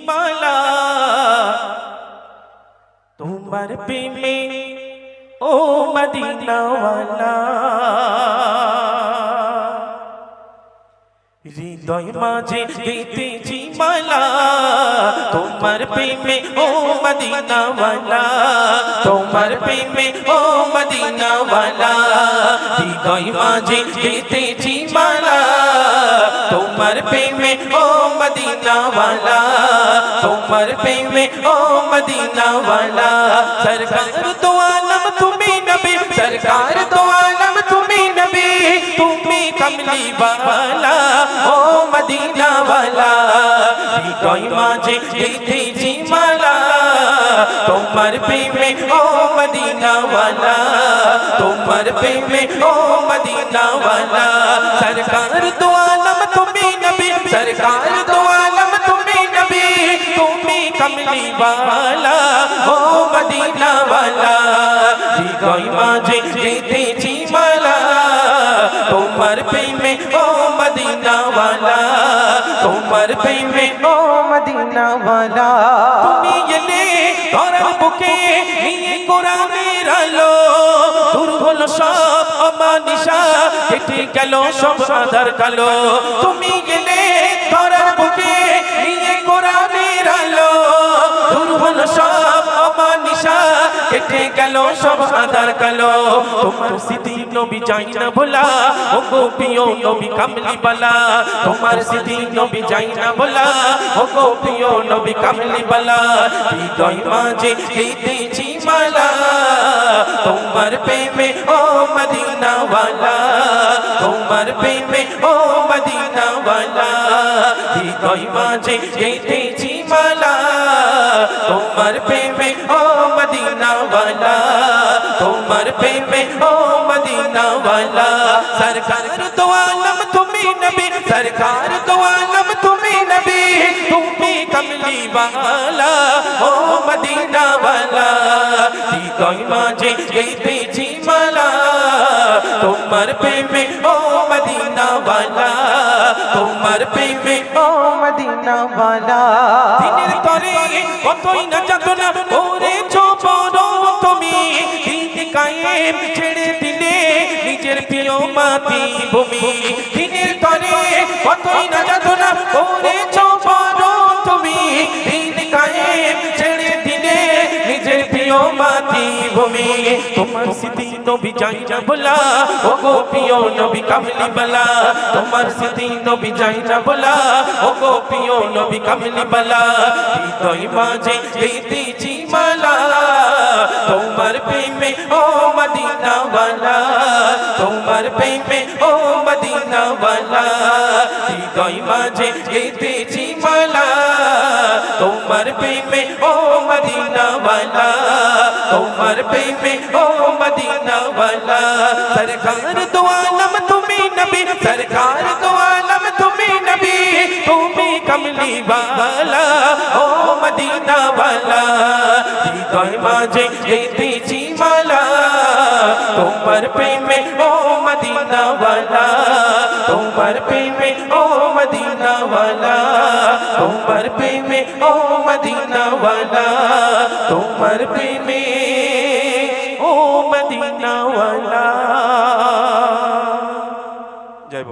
মালা। তোমার প্রেমে, ও মদিনাওয়ালা। হৃদয় মাঝে গেতেছি মালা। তোমার প্রেমে, ও মদিনাওয়ালা। তোমার প্রেমে, ও মদিনাওয়ালা। হৃদয় মাঝে গেতেছি মালা। तुमर पे में, ओ मदीना वाला। तुमर पे में, ओ मदीना वाला। सरकार तो आलम तुम्हें नबी, सरकार तो आलम तुम्हें नबी। तुम्हें कमली वाला, ओ मदीना वाला। कोई माजे दीदी जी माला। तुमर पे में, ओ मदीना वाला। तुमर पे में, ओ मदीना वाला। सरकार तो বালা ও মদিনা কেটে গেল সব আধার কালো। তুমি গেলে কেটে গেল, সব আধার কালো। তোমার স্মৃতি নবী যাই না ভোলা ও গো প্রিয় নবী কামলি বালা। তোমার স্মৃতি নবী যাই না ভোলা ও গো প্রিয় নবী কামলি বালা। হৃদয় মাঝে গেতেছি মালা, তোমার প্রেমে ও মদিনা ওয়ালা তোমার প্রেমে ও মদিনা ওয়ালা হৃদয় মাঝে গেতেছি মালা তোমার প্রেমে ও মদিনা ওয়ালা তোমার প্রেমে ও মদিনা ওয়ালা সরকার তো আলম, তুমি নবী, সরকার তো আলম, তুমি নবী, তুমি কমলি वाला ও মদিনা ওয়ালা হৃদয় মাঝে গেতেছি মালা, তোমার প্রেমে ও মদিনা ওয়ালা তোমার প্রেমে ও মদিনা বালা দিনের তরে কতই না যাতনা করেছ বড় তুমি। দিন কায়েম ছেড়ে দিলে নিজের প্রিয় মাটি ভূমি দিনের তরে কতই ভূমি তোমার স্মৃতি নবী যাই না বলা। ও গো প্রিয় নবী কামলি বলা। তোমার স্মৃতি নবী যাই না বলা। ও গো প্রিয় নবী কামলি বলা। হৃদয় মাঝে গেতেছি মালা। তোমার প্রেমে ও মদিনা ওয়ালা। তোমার প্রেমে ও মদিনা ওয়ালা। হৃদয় মাঝে গেতেছি মালা। তোমার প্রেমে, ও মদিনাওয়ালা তোমার প্রেমে, ও মদিনাওয়ালা সরকার তো আলম, তুমি নবী। সরকার তো আলম, তুমি নবী। তুমি কমলিওয়ালা ও মদিনাওয়ালা হৃদয় মাঝে যেতেছি মালা। তোমার প্রেমে, ও মদিনাওয়ালা তোমার প্রেমে, ও মদিনাওয়ালা তোমার প্রেমে ও মদিনাওয়ালা তোমার প্রেমে ও মদিনাওয়ালা যাইব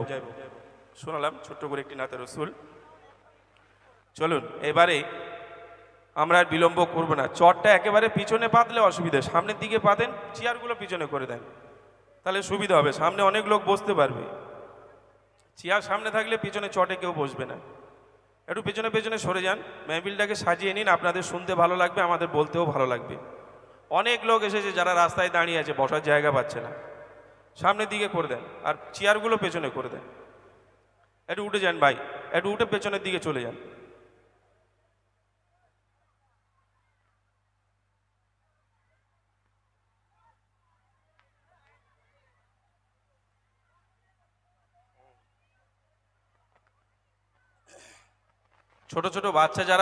শোনালাম ছোট্ট করে একটি নাতে রসুল। চলুন, এবারে আমরা আর বিলম্ব করব না। চটটা একেবারে পিছনে পাতলে অসুবিধা, সামনের দিকে পাতেন, চেয়ারগুলো পিছনে করে দেন। তাহলে সুবিধা হবে, সামনে অনেক লোক বসতে পারবে। চেয়ার সামনে থাকলে পিছনে চটে কেউ বসবে না। একটু পেছনে পেছনে সরে যান। মেহবিলটাকে সাজিয়ে নিন, আপনাদের শুনতে ভালো লাগবে, আমাদের বলতেও ভালো লাগবে। অনেক লোক এসেছে যারা রাস্তায় দাঁড়িয়ে আছে, বসার জায়গা পাচ্ছে না। সামনের দিকে করে দেন, আর চেয়ারগুলো পেছনে করে দেন। একটু উঠে যান ভাই, একটু উঠে পেছনের দিকে চলে যান। ছোট ছোট বাচ্চা যারা